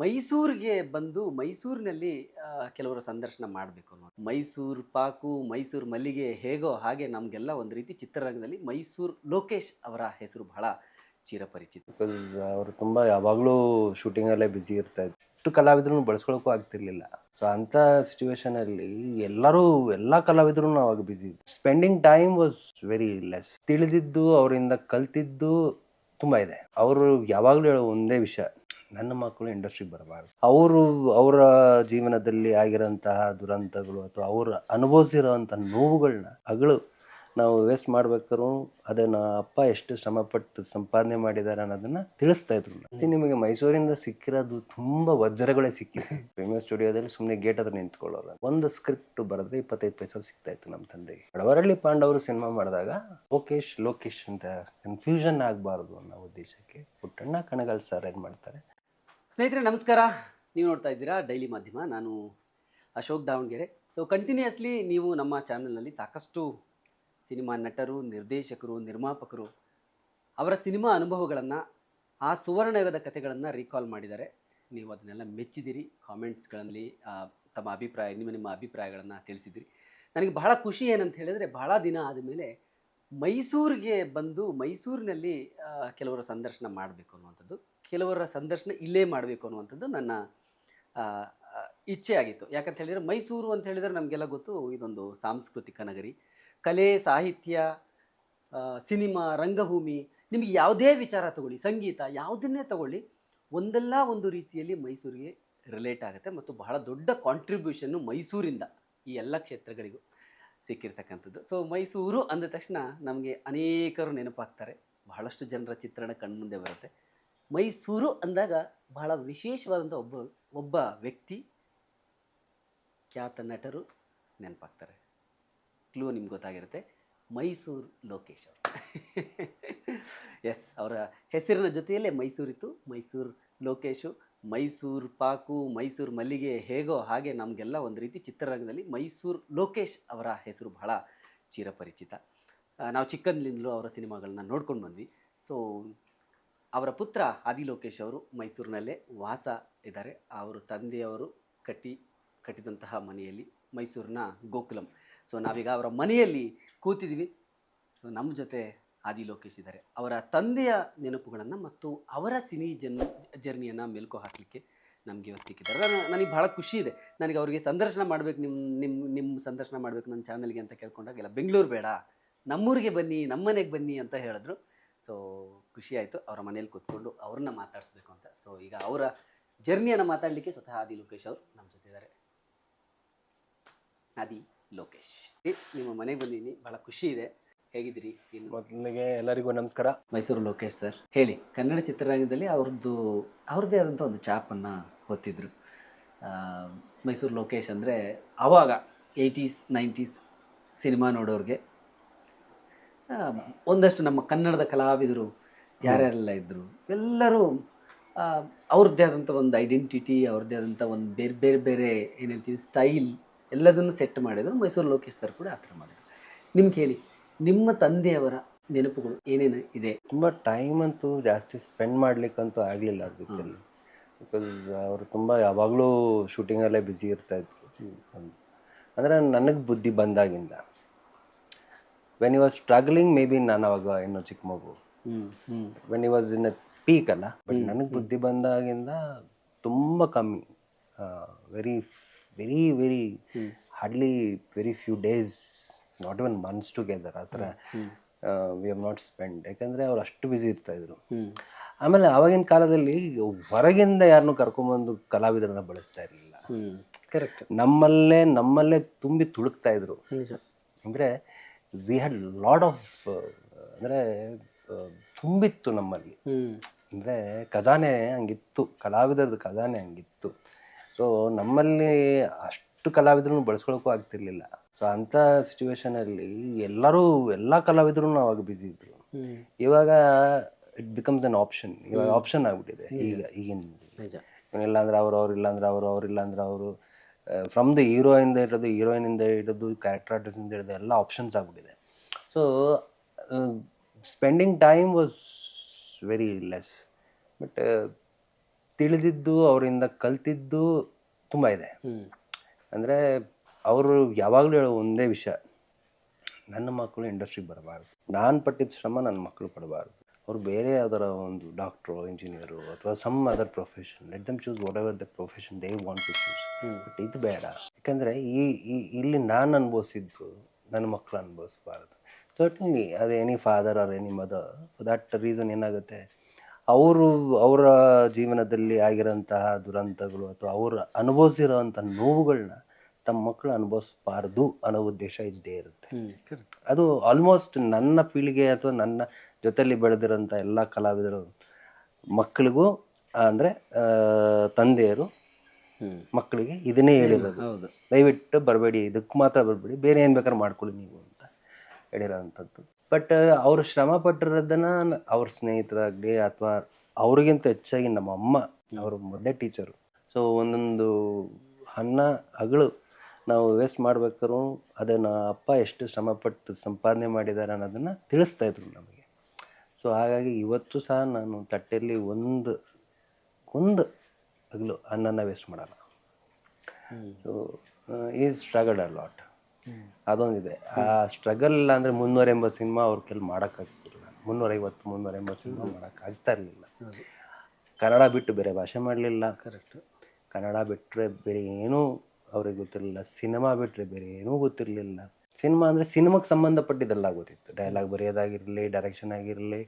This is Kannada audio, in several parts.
ಮೈಸೂರಿಗೆ ಬಂದು ಮೈಸೂರಿನಲ್ಲಿ ಕೆಲವರು ಸಂದರ್ಶನ ಮಾಡಬೇಕು ಅನ್ನೋ ಮೈಸೂರು ಪಾಕು, ಮೈಸೂರು ಮಲ್ಲಿಗೆ ಹೇಗೋ ಹಾಗೆ ನಮಗೆಲ್ಲ ಒಂದು ರೀತಿ ಚಿತ್ರರಂಗದಲ್ಲಿ ಮೈಸೂರು ಲೋಕೇಶ್ ಅವರ ಹೆಸರು ಬಹಳ ಚಿರಪರಿಚಿತ. ಬಿಕಾಸ್ ಅವರು ತುಂಬ ಯಾವಾಗಲೂ ಶೂಟಿಂಗಲ್ಲೇ ಬ್ಯುಸಿ ಇರ್ತಾ ಇದ್ರು. ಎಷ್ಟು ಕಲಾವಿದ್ರೂ ಬಳಸ್ಕೊಳಕ್ಕೂ ಆಗ್ತಿರ್ಲಿಲ್ಲ. ಸೊ ಅಂಥ ಸಿಚುವೇಶನಲ್ಲಿ ಎಲ್ಲರೂ, ಎಲ್ಲ ಕಲಾವಿದ್ರು ಅವಾಗ busy spending time was very less ತಿಳಿದಿದ್ದು, ಅವರಿಂದ ಕಲ್ತಿದ್ದು ತುಂಬ ಇದೆ. ಅವರು ಯಾವಾಗಲೂ ಹೇಳೋ ಒಂದೇ ವಿಷಯ. ನನ್ನ ಮಕ್ಕಳು ಇಂಡಸ್ಟ್ರಿಗೆ ಬರಬಾರ್ದು. ಅವರು ಅವರ ಜೀವನದಲ್ಲಿ ಆಗಿರೋಂತಹ ದುರಂತಗಳು ಅಥವಾ ಅವರು ಅನುಭವಿಸಿರೋಂಥ ನೋವುಗಳನ್ನ ಅಗಳು ನಾವು ವೇಸ್ಟ್ ಮಾಡ್ಬೇಕಾದ್ರೂ ಅದನ್ನು ಅಪ್ಪ ಎಷ್ಟು ಶ್ರಮಪಟ್ಟು ಸಂಪಾದನೆ ಮಾಡಿದ್ದಾರೆ ಅನ್ನೋದನ್ನ ತಿಳಿಸ್ತಾ ಇದ್ರು ನಿಮಗೆ ಮೈಸೂರಿಂದ ಸಿಕ್ಕಿರೋದು ತುಂಬ ವಜ್ರಗಳೇ ಸಿಕ್ಕಿದೆ. ಫಿಲ್ಮಿಂಗ್ ಸ್ಟುಡಿಯೋದಲ್ಲಿ ಸುಮ್ಮನೆ ಗೇಟ್ ಹತ್ರ ನಿಂತ್ಕೊಳ್ಳೋದು ಒಂದು ಸ್ಕ್ರಿಪ್ಟ್ ಬರೆದ್ರೆ ಇಪ್ಪತ್ತೈದು ಪೈಸೆ ಸಿಗ್ತಾ ಇತ್ತು ನಮ್ಮ ತಂದೆಗೆ. ಬಡವರಳ್ಳಿ ಪಾಂಡವರು ಸಿನಿಮಾ ಮಾಡಿದಾಗ ಲೋಕೇಶ್ ಲೋಕೇಶ್ ಅಂತ ಕನ್ಫ್ಯೂಷನ್ ಆಗಬಾರ್ದು ಅನ್ನೋ ಉದ್ದೇಶಕ್ಕೆ ಪುಟ್ಟಣ್ಣ ಕಣಗಾಲ್ ಸರ್ ಏನು ಮಾಡ್ತಾರೆ? ಸ್ನೇಹಿತರೆ, ನಮಸ್ಕಾರ. ನೀವು ನೋಡ್ತಾ ಇದ್ದೀರಾ ಡೈಲಿ ಮಾಧ್ಯಮ. ನಾನು ಅಶೋಕ್ ದಾವಣಗೆರೆ. ಸೊ ಕಂಟಿನ್ಯೂಸ್ಲಿ ನೀವು ನಮ್ಮ ಚಾನಲ್ನಲ್ಲಿ ಸಾಕಷ್ಟು ಸಿನಿಮಾ ನಟರು, ನಿರ್ದೇಶಕರು, ನಿರ್ಮಾಪಕರು ಅವರ ಸಿನಿಮಾ ಅನುಭವಗಳನ್ನು, ಆ ಸುವರ್ಣಯುಗದ ಕಥೆಗಳನ್ನು ರೀಕಾಲ್ ಮಾಡಿದ್ದಾರೆ. ನೀವು ಅದನ್ನೆಲ್ಲ ಮೆಚ್ಚಿದಿರಿ ಕಾಮೆಂಟ್ಸ್ಗಳಲ್ಲಿ ತಮ್ಮ ಅಭಿಪ್ರಾಯ, ನಿಮ್ಮ ನಿಮ್ಮ ಅಭಿಪ್ರಾಯಗಳನ್ನು ತಿಳಿಸಿದಿರಿ ನನಗೆ ಬಹಳ ಖುಷಿ ಏನಂತ ಹೇಳಿದರೆ, ಬಹಳ ದಿನ ಆದಮೇಲೆ ಮೈಸೂರಿಗೆ ಬಂದು ಮೈಸೂರಿನಲ್ಲಿ ಕೆಲವರ ಸಂದರ್ಶನ ಮಾಡಬೇಕು ಅನ್ನುವಂಥದ್ದು. ಕೆಲವರ ಸಂದರ್ಶನ ಇಲ್ಲೇ ಮಾಡಬೇಕು ಅನ್ನುವಂಥದ್ದು ನನ್ನ ಇಚ್ಛೆ ಆಗಿತ್ತು. ಯಾಕಂತ ಹೇಳಿದರೆ ಮೈಸೂರು ಅಂತ ಹೇಳಿದರೆ ನಮಗೆಲ್ಲ ಗೊತ್ತು ಇದೊಂದು ಸಾಂಸ್ಕೃತಿಕ ನಗರಿ. ಕಲೆ, ಸಾಹಿತ್ಯ ಸಿನಿಮಾ, ರಂಗಭೂಮಿ, ನಿಮಗೆ ಯಾವುದೇ ವಿಚಾರ ತಗೊಳ್ಳಿ, ಸಂಗೀತ ಯಾವುದನ್ನೇ ತಗೊಳ್ಳಿ, ಒಂದಲ್ಲ ಒಂದು ರೀತಿಯಲ್ಲಿ ಮೈಸೂರಿಗೆ ರಿಲೇಟ್ ಆಗುತ್ತೆ ಮತ್ತು ಬಹಳ ದೊಡ್ಡ ಕಾಂಟ್ರಿಬ್ಯೂಷನ್ನು ಮೈಸೂರಿಂದ ಈ ಎಲ್ಲ ಕ್ಷೇತ್ರಗಳಿಗೂ ಸಿಕ್ಕಿರ್ತಕ್ಕಂಥದ್ದು. ಸೊ ಮೈಸೂರು ಅಂದ ತಕ್ಷಣ ನಮಗೆ ಅನೇಕರು ನೆನಪಾಗ್ತಾರೆ. ಬಹಳಷ್ಟು ಜನರ ಚಿತ್ರಣ ಕಣ್ಮುಂದೆ ಬರುತ್ತೆ. ಮೈಸೂರು ಅಂದಾಗ ಬಹಳ ವಿಶೇಷವಾದಂಥ ಒಬ್ಬ ಒಬ್ಬ ವ್ಯಕ್ತಿ ಖ್ಯಾತ ನಟರು ನೆನಪಾಗ್ತಾರೆ. ಕ್ಲೂ ನಿಮ್ಗೆ ಗೊತ್ತಾಗಿರುತ್ತೆ. ಮೈಸೂರು ಲೋಕೇಶ್ ಅವರು. ಎಸ್ ಅವರ ಹೆಸರಿನ ಜೊತೆಯಲ್ಲೇ ಮೈಸೂರಿತ್ತು. ಮೈಸೂರು ಲೋಕೇಶು, ಮೈಸೂರು ಪಾಕು, ಮೈಸೂರು ಮಲ್ಲಿಗೆ ಹೇಗೋ ಹಾಗೆ ನಮಗೆಲ್ಲ ಒಂದು ರೀತಿ ಚಿತ್ರರಂಗದಲ್ಲಿ ಮೈಸೂರು ಲೋಕೇಶ್ ಅವರ ಹೆಸರು ಬಹಳ ಚಿರಪರಿಚಿತ. ನಾವು ಚಿಕ್ಕಂದಿನಿಂದಲೂ ಅವರ ಸಿನಿಮಾಗಳನ್ನ ನೋಡ್ಕೊಂಡು ಬಂದ್ವಿ. ಸೊ ಅವರ ಪುತ್ರ ಆದಿಲೋಕೇಶ್ ಅವರು ಮೈಸೂರಿನಲ್ಲೇ ವಾಸ ಇದ್ದಾರೆ. ಅವರು ತಂದೆಯವರು ಕಟ್ಟಿ ಕಟ್ಟಿದಂತಹ ಮನೆಯಲ್ಲಿ ಮೈಸೂರಿನ ಗೋಕುಲಂ. ಸೊ ನಾವೀಗ ಅವರ ಮನೆಯಲ್ಲಿ ಕೂತಿದ್ದೀವಿ. ಸೊ ನಮ್ಮ ಜೊತೆ ಆದಿ ಲೋಕೇಶ್ ಇದ್ದಾರೆ. ಅವರ ತಂದೆಯ ನೆನಪುಗಳನ್ನು ಮತ್ತು ಅವರ ಸಿನಿ ಜನ್ ಜರ್ನಿಯನ್ನು ಮೆಲುಕು ಹಾಕಲಿಕ್ಕೆ ನಮಗೆ ಇವತ್ತು ಸಿಕ್ಕಿದ್ದಾರೆ. ನಾನು, ನನಗೆ ಭಾಳ ಖುಷಿ ಇದೆ. ನನಗೆ ಅವರಿಗೆ ಸಂದರ್ಶನ ಮಾಡಬೇಕು ನಿಮ್ಮ ನಿಮ್ಮ ನಿಮ್ಮ ಸಂದರ್ಶನ ಮಾಡಬೇಕು ನನ್ನ ಚಾನಲ್ಗೆ ಅಂತ ಕೇಳ್ಕೊಂಡಾಗೆಲ್ಲ ಬೆಂಗಳೂರು ಬೇಡ. ನಮ್ಮೂರಿಗೆ ಬನ್ನಿ, ನಮ್ಮನೆಗೆ ಬನ್ನಿ ಅಂತ ಹೇಳಿದ್ರು. ಸೊ ಖುಷಿ ಆಯಿತು. ಅವರ ಮನೇಲಿ ಕೂತ್ಕೊಂಡು ಅವ್ರನ್ನ ಮಾತಾಡಿಸ್ಬೇಕು ಅಂತ. ಸೊ ಈಗ ಅವರ ಜರ್ನಿಯನ್ನು ಮಾತಾಡಲಿಕ್ಕೆ ಸ್ವತಃ ಆದಿ ಲೋಕೇಶ್ ಅವರು ನಮ್ಮ ಜೊತೆ ಇದ್ದಾರೆ ಆದಿ ಲೋಕೇಶ್. ನಿಮ್ಮ ಮನೆಗೆ ಬಂದಿದ್ದೀನಿ. ಭಾಳ ಖುಷಿ ಇದೆ. ಹೇಗಿದ್ದೀರಿ? ಮೊದಲಿಗೆ ಎಲ್ಲರಿಗೂ ನಮಸ್ಕಾರ. ಮೈಸೂರು ಲೋಕೇಶ್ ಸರ್ ಹೇಳಿ. ಕನ್ನಡ ಚಿತ್ರರಂಗದಲ್ಲಿ ಅವ್ರದ್ದು ಅವ್ರದ್ದೇ ಆದಂಥ ಒಂದು ಚಾಪನ್ನು ಹೊತ್ತಿದ್ರು. ಮೈಸೂರು ಲೋಕೇಶ್ ಅಂದರೆ ಆವಾಗ ಏಯ್ಟೀಸ್ ನೈಂಟೀಸ್ ಸಿನಿಮಾ ನೋಡೋರಿಗೆ ಒಂದಷ್ಟು ನಮ್ಮ ಕನ್ನಡದ ಕಲಾವಿದರು ಯಾರ್ಯಾರೆಲ್ಲ ಇದ್ದರು ಎಲ್ಲರೂ ಅವ್ರದ್ದೇ ಆದಂಥ ಒಂದು ಐಡೆಂಟಿಟಿ ಅವ್ರದ್ದೇ ಆದಂಥ ಒಂದು ಬೇರೆ ಬೇರೆ ಬೇರೆ ಏನು ಹೇಳ್ತೀವಿ ಸ್ಟೈಲ್ ಎಲ್ಲದನ್ನು ಸೆಟ್ ಮಾಡಿದ್ರು. ಮೈಸೂರು ಲೋಕೇಶ್ ಸರ್ ಕೂಡ ಆ ಥರ ಮಾಡಿದ್ರು. ನಿಮ್ಗೆ ಹೇಳಿ ನಿಮ್ಮ ತಂದೆಯವರ ನೆನಪುಗಳು ಏನೇನು ಇದೆ? ತುಂಬ ಟೈಮ್ ಅಂತೂ ಜಾಸ್ತಿ ಸ್ಪೆಂಡ್ ಮಾಡಲಿಕ್ಕಂತೂ ಆಗಲಿಲ್ಲ ಜೊತೆಲಿ ಬಿಕಾಸ್ ಅವರು ತುಂಬ ಯಾವಾಗಲೂ ಶೂಟಿಂಗಲ್ಲೇ ಬ್ಯುಸಿ ಇರ್ತಾಯಿದ್ರು ಅಂದರೆ ನನಗೆ ಬುದ್ಧಿ ಬಂದಾಗಿಂದ. When you was struggling may be ನಾನು ಅವಾಗ ಇನ್ನೂ ಚಿಕ್ಕ ಮಗು. When you was in a peak ಅಲ್ಲ? ಬಟ್ ನನಗೆ ಬುದ್ಧಿ ಬಂದಾಗಿಂದ ತುಂಬ ಕಮ್ಮಿ. Very very very hardly very few days not even months together ಆ ಥರ. ವಿ ಹವ್ ನಾಟ್ ಸ್ಪೆಂಡ್ ಯಾಕಂದರೆ ಅವ್ರು ಅಷ್ಟು ಬ್ಯುಸಿ ಇರ್ತಾಯಿದ್ರು ಆಮೇಲೆ ಆವಾಗಿನ ಕಾಲದಲ್ಲಿ ಹೊರಗಿಂದ ಯಾರನ್ನು ಕರ್ಕೊಂಬಂದು ಕಲಾವಿದರನ್ನ ಬಳಸ್ತಾ ಇರಲಿಲ್ಲ. ಕರೆಕ್ಟ್ ನಮ್ಮಲ್ಲೇ ನಮ್ಮಲ್ಲೇ ತುಂಬಿ ತುಳುಕ್ತಾ ಇದ್ರು. ಅಂದರೆ ವಿ ಹ್ಯಾಡ್ ಲಾಡ್ ಆಫ್ ಅಂದರೆ ತುಂಬಿತ್ತು ನಮ್ಮಲ್ಲಿ. ಅಂದರೆ ಖಜಾನೆ ಹಂಗಿತ್ತು ಕಲಾವಿದರದ್ದು ಖಜಾನೆ ಹಂಗಿತ್ತು. ಸೊ ನಮ್ಮಲ್ಲಿ ಅಷ್ಟು ಕಲಾವಿದರನ್ನು ಬಳಸ್ಕೊಳಕ್ಕೂ ಆಗ್ತಿರ್ಲಿಲ್ಲ. ಸೊ ಅಂಥ ಸಿಚುವೇಶನಲ್ಲಿ ಎಲ್ಲರೂ ಎಲ್ಲ ಕಲಾವಿದರು ಅವಾಗ ಬಿದ್ದಿದ್ರು ಇವಾಗ ಇಟ್ ಬಿಕಮ್ಸ್ ಅನ್ ಆಪ್ಷನ್ ಇವಾಗ ಆಪ್ಷನ್ ಆಗಿಬಿಟ್ಟಿದೆ ಈಗ ಈಗಿನ ಇಲ್ಲಾಂದ್ರೆ ಅವರು ಅವ್ರು ಇಲ್ಲಾಂದ್ರೆ ಅವರು ಅವ್ರು ಇಲ್ಲಾಂದ್ರೆ ಅವರು. ಫ್ರಮ್ ದ ಹೀರೋಯಿಂದ ಹಿಡಿದು ಹೀರೋಯಿನಿಂದ ಹಿಡಿದು ಕ್ಯಾರೆಕ್ಟರ್ ಆರ್ಟಿಸ್ಟಿಂದ ಹಿಡಿದು ಎಲ್ಲ ಆಪ್ಷನ್ಸ್ ಆಗ್ಬಿಟ್ಟಿದೆ. So spending time was very less but ತಿಳಿದಿದ್ದು ಅವರಿಂದ ಕಲ್ತಿದ್ದು ತುಂಬ ಇದೆ. ಅಂದರೆ ಅವರು ಯಾವಾಗಲೂ ಹೇಳೋ ಒಂದೇ ವಿಷಯ ನನ್ನ ಮಕ್ಕಳು ಇಂಡಸ್ಟ್ರಿಗೆ ಬರಬಾರ್ದು. ನಾನು ಪಟ್ಟಿದ್ದ ಶ್ರಮ ನನ್ನ ಮಕ್ಕಳು ಪಡಬಾರ್ದು. ಅವ್ರು ಬೇರೆ ಯಾವ್ದಾರ ಒಂದು ಡಾಕ್ಟ್ರು ಇಂಜಿನಿಯರು ಅಥವಾ some other profession let them choose whatever the profession they want to choose but ಇದು ಬೇಡ. ಯಾಕಂದರೆ ಈ ಈ- ಇಲ್ಲಿ ನಾನು ಅನುಭವಿಸಿದ್ದು ನನ್ನ ಮಕ್ಕಳು ಅನುಭವಿಸ್ಬಾರ್ದು. ಸರ್ಟನ್ಲಿ ಅದು any father or any mother that reason ಏನಾಗುತ್ತೆ ಅವರು ಅವರ ಜೀವನದಲ್ಲಿ ಆಗಿರೋಂತಹ ದುರಂತಗಳು ಅಥವಾ ಅವರು ಅನುಭವಿಸಿರೋವಂಥ ನೋವುಗಳನ್ನ ತಮ್ಮ ಮಕ್ಕಳು ಅನುಭವಿಸ್ಬಾರ್ದು ಅನ್ನೋ ಉದ್ದೇಶ ಇದ್ದೇ ಇರುತ್ತೆ. ಅದು ಆಲ್ಮೋಸ್ಟ್ ನನ್ನ ಪೀಳಿಗೆ ಅಥವಾ ನನ್ನ ಜೊತೆಲಿ ಬೆಳೆದಿರೋಂಥ ಎಲ್ಲ ಕಲಾವಿದರು ಮಕ್ಕಳಿಗೂ ಅಂದರೆ ತಂದೆಯರು ಮಕ್ಕಳಿಗೆ ಇದನ್ನೇ ಹೇಳಿರೋದು. ಹೌದು. ದಯವಿಟ್ಟು ಬರಬೇಡಿ ಇದಕ್ಕೆ ಮಾತ್ರ ಬರಬೇಡಿ ಬೇರೆ ಏನು ಬೇಕಾದ್ರೆ ಮಾಡ್ಕೊಳ್ಳಿ ನೀವು ಅಂತ ಹೇಳಿರೋವಂಥದ್ದು ಬಟ್ ಅವರು ಶ್ರಮ ಪಟ್ಟಿರೋದನ್ನ ಅವ್ರ ಸ್ನೇಹಿತರಾಗಲಿ ಅಥವಾ ಅವ್ರಿಗಿಂತ ಹೆಚ್ಚಾಗಿ ನಮ್ಮ ಅಮ್ಮ ಅವರು ಮೊದಲೇ ಟೀಚರು. ಸೊ ಒಂದೊಂದು ಅನ್ನ ಹಗಳು ನಾವು ವೇಸ್ಟ್ ಮಾಡ್ಬೇಕಾದ್ರೂ ಅದನ್ನು ಅಪ್ಪ ಎಷ್ಟು ಶ್ರಮಪಟ್ಟು ಸಂಪಾದನೆ ಮಾಡಿದ್ದಾರೆ ಅನ್ನೋದನ್ನು ತಿಳಿಸ್ತಾ ಇದ್ರು ನಮಗೆ. ಸೊ ಹಾಗಾಗಿ ಇವತ್ತು ಸಹ ನಾನು ತಟ್ಟೆಯಲ್ಲಿ ಒಂದು ಒಂದು ಹಗಲು ಅನ್ನನ ವೇಸ್ಟ್ ಮಾಡಲ್ಲ. ಸೊ ಈ ಸ್ಟ್ರಗಲ್ ಅ ಲಾಟ್ ಅದೊಂದಿದೆ. ಆ ಸ್ಟ್ರಗಲ್ ಇಲ್ಲ ಅಂದರೆ ಮುನ್ನೂರ ಎಂಬತ್ತು ಸಿನಿಮಾ ಅವ್ರ ಕೆಲ ಮಾಡೋಕ್ಕಾಗ್ತಿಲ್ಲ. ಮುನ್ನೂರೈವತ್ತು ಮುನ್ನೂರ ಎಂಬತ್ತು ಸಿನಿಮಾ ಮಾಡೋಕ್ಕಾಗ್ತಾ ಇರಲಿಲ್ಲ. ಕನ್ನಡ ಬಿಟ್ಟು ಬೇರೆ ಭಾಷೆ ಮಾಡಲಿಲ್ಲ. ಕರೆಕ್ಟ್ ಕನ್ನಡ ಬಿಟ್ಟರೆ ಬೇರೆ ಏನೂ ಅವ್ರಿಗೆ ಗೊತ್ತಿರಲಿಲ್ಲ. ಸಿನಿಮಾ ಬಿಟ್ಟರೆ ಬೇರೆ ಏನೂ ಗೊತ್ತಿರಲಿಲ್ಲ. ಸಿನಿಮಾ ಅಂದರೆ ಸಿನಿಮಾಗೆ ಸಂಬಂಧಪಟ್ಟಿದ್ದೆಲ್ಲ ಗೊತ್ತಿತ್ತು. ಡೈಲಾಗ್ ಬರೆಯೋದಾಗಿರಲಿ ಡೈರೆಕ್ಷನ್ ಆಗಿರಲಿ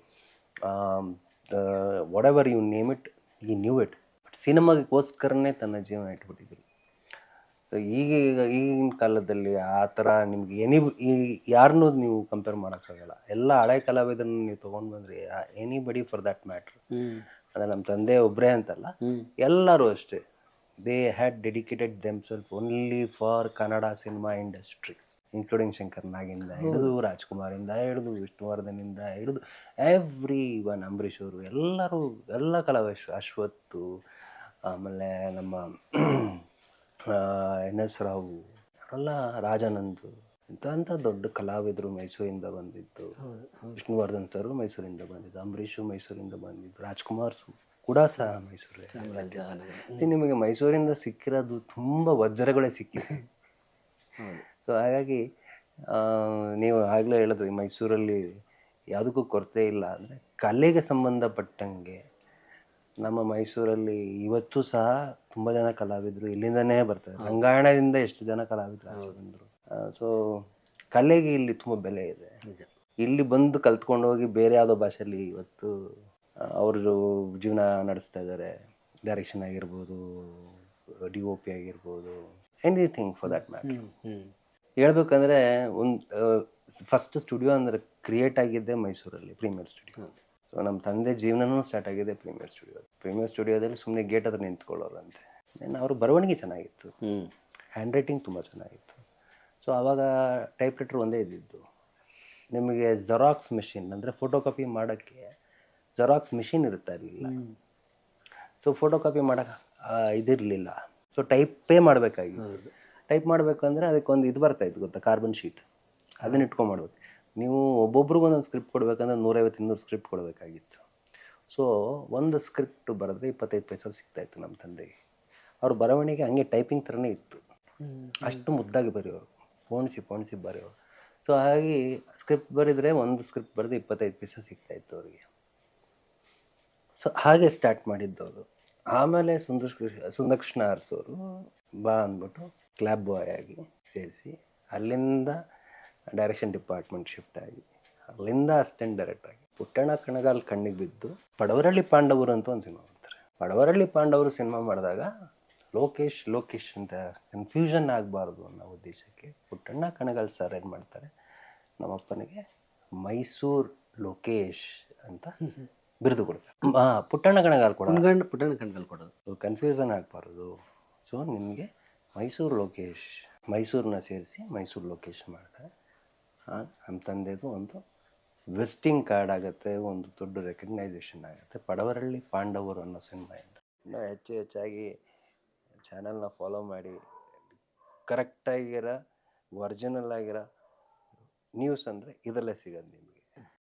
whatever you name it ಈ ನ್ಯೂ ಇಟ್ ಬಟ್ ಸಿನಿಮಾಗೋಸ್ಕರನೇ ತನ್ನ ಜೀವನ ಇಟ್ಬಿಟ್ಟಿದ್ರು. ಸೊ ಈಗ ಈಗಿನ ಕಾಲದಲ್ಲಿ ಆ ಥರ ನಿಮ್ಗೆ ಎನಿ ಈ ಯಾರನ್ನೂ ನೀವು ಕಂಪೇರ್ ಮಾಡೋಕ್ಕಾಗಲ್ಲ. ಎಲ್ಲ ಹಳೆ ಕಲಾವಿದರನ್ನ ನೀವು ತೊಗೊಂಡು ಬಂದ್ರಿ ಎನಿ ಬಡಿ ಫಾರ್ ದ್ಯಾಟ್ ಮ್ಯಾಟ್ರ್ ಅಂದರೆ ನಮ್ಮ ತಂದೆ ಒಬ್ಬರೇ ಅಂತಲ್ಲ. ಎಲ್ಲರೂ ಅಷ್ಟೇ. They had dedicated themselves only for Kannada cinema industry including Shankar ನಾಗಿಂದ ಹಿಡಿದು ರಾಜ್ಕುಮಾರಿಂದ ಹಿಡಿದು ವಿಷ್ಣುವರ್ಧನಿಂದ ಹಿಡಿದು ಎವ್ರಿ ಒನ್ ಅಂಬರೀಷ್ ಅವರು ಎಲ್ಲರೂ ಎಲ್ಲ ಕಲಾವಿದರು ಅಶ್ವತ್ತು ಆಮೇಲೆ ನಮ್ಮ ಎನ್ ಎಸ್ ರಾವು ಅವರೆಲ್ಲ ರಾಜಾನಂದು ಇಂಥ ಅಂಥ ದೊಡ್ಡ ಕಲಾವಿದರು ಮೈಸೂರಿಂದ ಬಂದಿದ್ದು. ವಿಷ್ಣುವರ್ಧನ್ ಸರ್ ಮೈಸೂರಿಂದ ಬಂದಿದ್ದು ಅಂಬರೀಷು ಮೈಸೂರಿಂದ ಬಂದಿದ್ದು ರಾಜ್ಕುಮಾರ್ ಸು- ಕೂಡ ಸಹ ಮೈಸೂರೇ ನಿಮಗೆ ಮೈಸೂರಿಂದ ಸಿಕ್ಕಿರೋದು ತುಂಬ ವಜ್ರಗಳೇ ಸಿಕ್ಕಿದೆ. ಸೊ ಹಾಗಾಗಿ ನೀವು ಆಗಲೇ ಹೇಳಿದ್ರಿ ಮೈಸೂರಲ್ಲಿ ಯಾವುದಕ್ಕೂ ಕೊರತೆ ಇಲ್ಲ ಅಂದರೆ ಕಲೆಗೆ ಸಂಬಂಧಪಟ್ಟಂಗೆ ನಮ್ಮ ಮೈಸೂರಲ್ಲಿ ಇವತ್ತು ಸಹ ತುಂಬ ಜನ ಕಲಾವಿದರು. ಇಲ್ಲಿಂದನೇ ಬರ್ತಾರೆ ರಂಗಾಯಣದಿಂದ ಎಷ್ಟು ಜನ ಕಲಾವಿದರು ಆಚೆ ಬಂದರು. ಸೊ ಕಲೆಗೆ ಇಲ್ಲಿ ತುಂಬ ಬೆಲೆ ಇದೆ. ಇಲ್ಲಿ ಬಂದು ಕಲ್ತ್ಕೊಂಡು ಹೋಗಿ ಬೇರೆ ಯಾವುದೋ ಭಾಷೆಯಲ್ಲಿ ಇವತ್ತು ಅವರು ಜೀವನ ನಡೆಸ್ತಾ ಇದ್ದಾರೆ. ಡೈರೆಕ್ಷನ್ ಆಗಿರ್ಬೋದು ಡಿ ಒ ಪಿ ಆಗಿರ್ಬೋದು ಎನಿಥಿಂಗ್ ಫಾರ್ ದ್ಯಾಟ್ ಮ್ಯಾಟರ್ ಹೇಳ್ಬೇಕಂದ್ರೆ ಒಂದು ಫಸ್ಟ್ ಸ್ಟುಡಿಯೋ ಅಂದರೆ ಕ್ರಿಯೇಟ್ ಆಗಿದ್ದೆ ಮೈಸೂರಲ್ಲಿ ಪ್ರೀಮಿಯರ್ ಸ್ಟುಡಿಯೋ ಸೊ ನಮ್ಮ ತಂದೆ ಜೀವನನೂ ಸ್ಟಾರ್ಟ್ ಆಗಿದೆ ಪ್ರೀಮಿಯರ್ ಸ್ಟುಡಿಯೋ ಪ್ರೀಮಿಯರ್ ಸ್ಟುಡಿಯೋದಲ್ಲಿ ಸುಮ್ಮನೆ ಗೇಟ್ ಹತ್ರ ನಿಂತ್ಕೊಳ್ಳೋರಂತೆ. ಅವ್ರ ಬರವಣಿಗೆ ಚೆನ್ನಾಗಿತ್ತು. ಹ್ಯಾಂಡ್ ರೈಟಿಂಗ್ ತುಂಬ ಚೆನ್ನಾಗಿತ್ತು. ಸೊ ಆವಾಗ ಟೈಪ್ ರೈಟರ್ ಒಂದೇ ಇದ್ದಿದ್ದು. ನಿಮಗೆ ಜೆರಾಕ್ಸ್ ಮೆಷಿನ್ ಅಂದರೆ ಫೋಟೋ ಕಾಪಿ ಮಾಡೋಕ್ಕೆ ಜೆರಾಕ್ಸ್ ಮೆಷಿನ್ ಇರ್ತಾ ಇರಲಿಲ್ಲ. ಸೊ ಫೋಟೋ ಕಾಪಿ ಮಾಡೋಕೆ ಇದಿರಲಿಲ್ಲ. ಸೊ ಟೈಪೇ ಮಾಡಬೇಕಾಗಿತ್ತು. ಟೈಪ್ ಮಾಡಬೇಕು ಅಂದರೆ ಅದಕ್ಕೊಂದು ಇದು ಬರ್ತಾಯಿತ್ತು ಗೊತ್ತಾ ಕಾರ್ಬನ್ ಶೀಟ್ ಅದನ್ನ ಇಟ್ಕೊಂಡು ಮಾಡ್ಬೇಕು. ನೀವು ಒಬ್ಬೊಬ್ರಿಗೂ ಒಂದೊಂದು ಸ್ಕ್ರಿಪ್ಟ್ ಕೊಡಬೇಕಂದ್ರೆ ನೂರೈವತ್ತು ಇನ್ನೂರು ಸ್ಕ್ರಿಪ್ಟ್ ಕೊಡಬೇಕಾಗಿತ್ತು. ಸೊ ಒಂದು ಸ್ಕ್ರಿಪ್ಟ್ ಬರೆದ್ರೆ ಇಪ್ಪತ್ತೈದು ಪೈಸೆ ಸಿಗ್ತಾಯಿತ್ತು ನಮ್ಮ ತಂದೆಗೆ. ಅವ್ರ ಬರವಣಿಗೆ ಹಂಗೆ ಟೈಪಿಂಗ್ ಥರನೇ ಇತ್ತು. ಅಷ್ಟು ಮುದ್ದಾಗಿ ಬರೆಯೋರು ಪೋಣಿಸಿ ಪೋಣಿಸಿ ಬರೆಯೋರು. ಸೊ ಹಾಗಾಗಿ ಸ್ಕ್ರಿಪ್ಟ್ ಬರೆದ್ರೆ ಒಂದು ಸ್ಕ್ರಿಪ್ಟ್ ಬರೆದು ಇಪ್ಪತ್ತೈದು ಪೈಸೆ ಸಿಗ್ತಾಯಿತ್ತು ಅವರಿಗೆ. ಸೊ ಹಾಗೆ ಸ್ಟಾರ್ಟ್ ಮಾಡಿದ್ದವರು. ಆಮೇಲೆ ಸುಂದರ್ ಸುಂದಕ್ಷಿಣ ಅರಸೋರು ಬಾ ಅಂದ್ಬಿಟ್ಟು ಕ್ಲಾಬ್ ಬಾಯ್ ಆಗಿ ಸೇರಿಸಿ ಅಲ್ಲಿಂದ ಡೈರೆಕ್ಷನ್ ಡಿಪಾರ್ಟ್ಮೆಂಟ್ ಶಿಫ್ಟ್ ಆಗಿ ಅಲ್ಲಿಂದ ಅಸಿಸ್ಟೆಂಟ್ ಡೈರೆಕ್ಟರ್ ಆಗಿ ಪುಟ್ಟಣ್ಣ ಕಣಗಾಲ್ ಕಣ್ಣಿಗೆ ಬಿದ್ದು ಪಡವರಳ್ಳಿ ಪಾಂಡವರು ಅಂತ ಒಂದು ಸಿನಿಮಾ ಮಾಡ್ತಾರೆ. ಪಡವರಳ್ಳಿ ಪಾಂಡವರು ಸಿನಿಮಾ ಮಾಡಿದಾಗ ಲೋಕೇಶ್ ಲೋಕೇಶ್ ಅಂತ ಕನ್ಫ್ಯೂಷನ್ ಆಗಬಾರ್ದು ಅನ್ನೋ ಉದ್ದೇಶಕ್ಕೆ ಪುಟ್ಟಣ್ಣ ಕಣಗಾಲ್ ಸರ್ ಏನು ಮಾಡ್ತಾರೆ ನಮ್ಮಪ್ಪನಿಗೆ ಮೈಸೂರು ಲೋಕೇಶ್ ಅಂತ ಬಿರುದು ಕೊಡ್ತಾರೆ. ಪುಟ್ಟಣ್ಣ ಕಣಗಾಲ್ ಕೊಡ ಪುಟ್ಟಣ್ಣ ಕಣಗಾಲ್ ಕೊಡೋದು. ಕನ್ಫ್ಯೂಷನ್ ಆಗಬಾರ್ದು. ಸೊ ನಿಮಗೆ ಮೈಸೂರು ಲೋಕೇಶ್ ಮೈಸೂರನ್ನ ಸೇರಿಸಿ ಮೈಸೂರು ಲೋಕೇಶ್ ಆ, ನಮ್ಮ ತಂದೆದು ಒಂದು ವೆಸ್ಟಿಂಗ್ ಕಾರ್ಡ್ ಆಗುತ್ತೆ ಒಂದು ದೊಡ್ಡ ರೆಕಗ್ನೈಸೇಷನ್ ಆಗುತ್ತೆ. ಪಡವರಳ್ಳಿ ಪಾಂಡವರು ಅನ್ನೋ ಸಿನಿಮಾ ಇಂದ. ಇನ್ನೂ ಹೆಚ್ಚು ಹೆಚ್ಚಾಗಿ ಚಾನಲ್ನ ಫಾಲೋ ಮಾಡಿ ಕರೆಕ್ಟಾಗಿರೋ ಒರ್ಜಿನಲ್ ಆಗಿರೋ ನ್ಯೂಸ್ ಅಂದರೆ ಇದರಲ್ಲೇ ಸಿಗೋದು ನಿಮಗೆ.